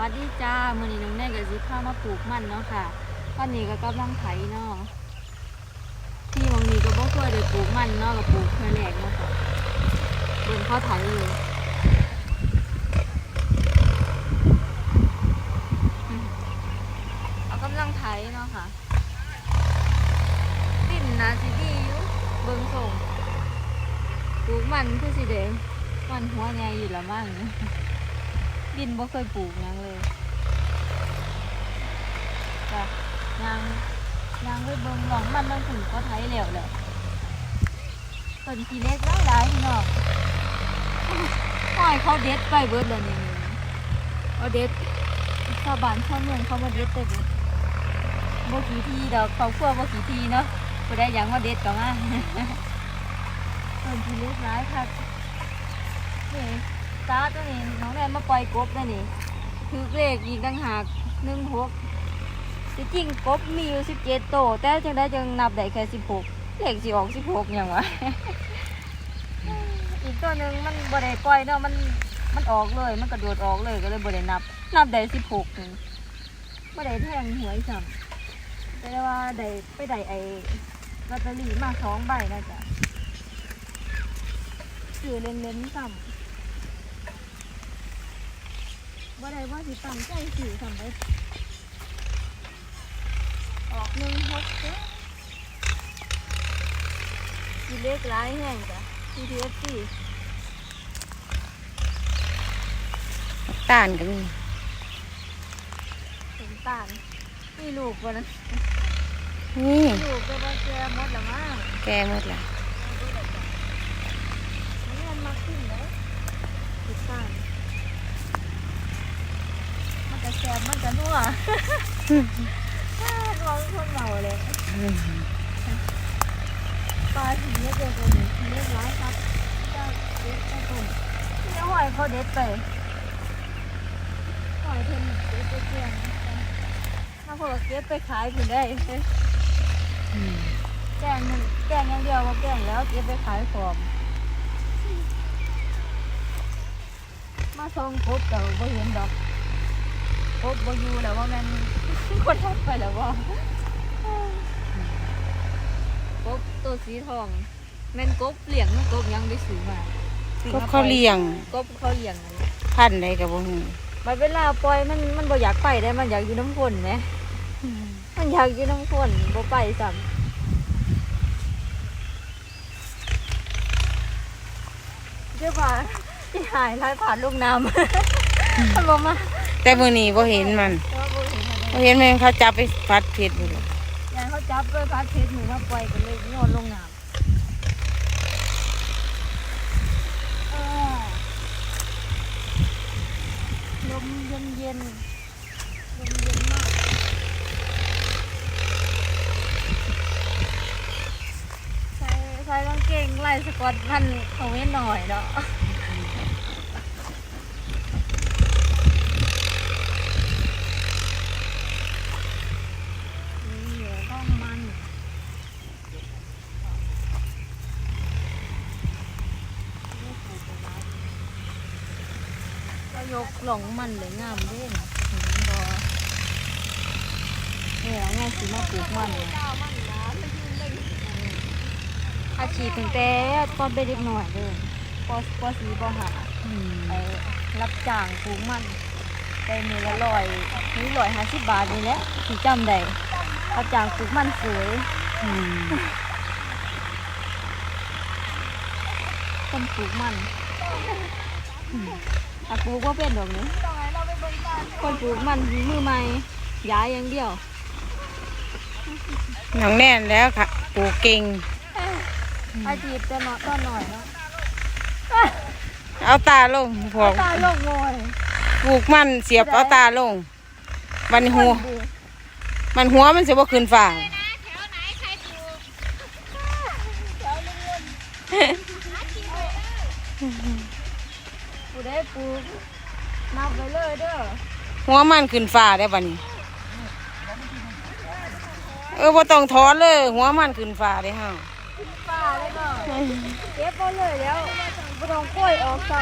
วัสดีจ้ามือนี้น้องแน่กับสิพามาปลูกมันเนาะค่ะตอนนี้ก็กำลังไถเนาะที่มองนี้ก็บ่เคยได้ปลูกมันเนาะก็ปลูกเพื่อแรกเนาะค่ะเบิ่งเขาไถเลยเอากำลังไถเนาะค่ะดินนาสิดีอยู่เบิ่งส่งปลูกมันคือสิเด้มันหัวใหญ่อยู่ละมั่ง ดินบ่เคยปลูกหยังเลยจ้ะยางยางไปเบิ่งหลองมันมันถึงเขาไถแล้วแหละต้นทีเล็กหลายๆพี่น้องห้อยเขาเด็ดไปเบิดแล้วนี่เอาเด็ดชาวบ้านชาวเมืองเขามาเด็ดไปเบิดบ่กี่ทีดอกเขาคั่วบ่กี่ทีเนาะบ่ได้หยังมาเด็ดก็มาต้นทีเล็กหลายค่ะนี่ ตาตัวนี้น้องแนนมาปล่อยกบนะนี่คือเลขอีกต่างหากหนึ่งหกจริงกบมีอยู่สิบเจ็ดโตวแต่จังได้จังนับได้แค่สิบหกเลขสิออกสิบหกอย่างวะอีกตัวหนึ่งมันบ่ได้ปล่อยเนาะมันมันออกเลย มันกระโดดออกเลยก็เลยบ่ได้นับ นับได้สิบหกใบได้แทงหวยซ้ำแต่ว่าได้ไปได้ไอ้ลอตเตอรี่มาสองใบนะจ๊ะซื้อเล่นๆซ้ำ บ่ได้ว่าสิตั้งใจสื่อทำไปออกหนึ่งหกเด้อมีเลขร้ายแห้งจ้ะ PTFC ต้านก็มีเห็นตาลมีลูกบ่นะนี่มีลูกก็บ่แก่หมดละมั้ง แกหมดละ มันเงินมากขึ้นเลยติดตาลมันจะ แซ่บมันจะนัวนัวเป็นคนเมาเลยปลาสีเล็กเดียวกันนี่เล็กร้ายครับก็เด็ดไปตุ่มนี่หอยเขาเด็ดไปหอยเพิ่นเด็ดไปเกลี้ยงถ้าพวกเก็บไปขายถึงได้แกงมันแกงอย่างเดียวว่าแกงแล้วเก็บไปขายของมาส่งกบแต่บ่เห็นดอก กบบอยู่แล้วว่าแม่นคนทักไปแล้วว่ากบตัวสีทองแม่นกบเหลี่ยงกบยังได้ซื้อมาก็มเขาเลี้ยงกบเขาเลี้ยงนั่นแหละพันธุ์ใดกับบ่ฮู้บัดเวลาปล่อยมันมันบ่อยากไปได้มันอยากอยู่น้ำฝนไหมมันอยากอยู่น้ำฝนบ่ไปซ้ำเจ้าผ่าที่หายไล่ผ่านลูกน้ำมันบ่มา แต่มื้อนี้บ่เห็นมันแต่ว่าบ่เห็นอะไรบ่เห็นมันเขาจับไปพัดเผ็ดอยู่ยายเขาจับด้วยพัดเพชรหนูมาปล่อยกันเลยโยนลงน้ำเออลมเย็นเย็นๆลมเย็นมากใส่ใส่กางเกงลายสกอตพันเขาไม่หน่อยเนาะนี่เหลือต้องมัน ก็ ยกหลงมันเลยงามเด่นเห็นบ่เนี่ยแม่สิมาปลูกมันเนี่ยอาชีพตั้งแต่ตอนเป็นเด็กหน่อยเลยปปสีปหาไปรับจ้างปลูกมันไปมือละร้อยหรือร้อยห้าสิบบาทนี่แหละที่จำได้รับจ้างปลูกมันสวยอืมคนปลูกมัน ถ้าปลูกว่าเป็นดอกนี้คนปลูกมันมือใหม่ย้ายอย่างเดียวน้องแน่นแล้วค่ะปลูกเก่งอาชีพจะเนาะต้นหน่อยเนาะเอาตาลงพวกตายโลกโวยปลูกมันเสียบเอาตาลงมันหัว มันหัวมันสิบ่ขึ้นฟ้า ผู้ได้ปลูกนับไปเลยเด้อหัวมันขึ้นฟ้าได้บัดนี้เออบ่ต้องถอนเลย หัวมันขึ้นฟ้าได้เฮาป่าแล้วก็เก็บไปเลยแล้วบ่ต้องกล้วยออกซ้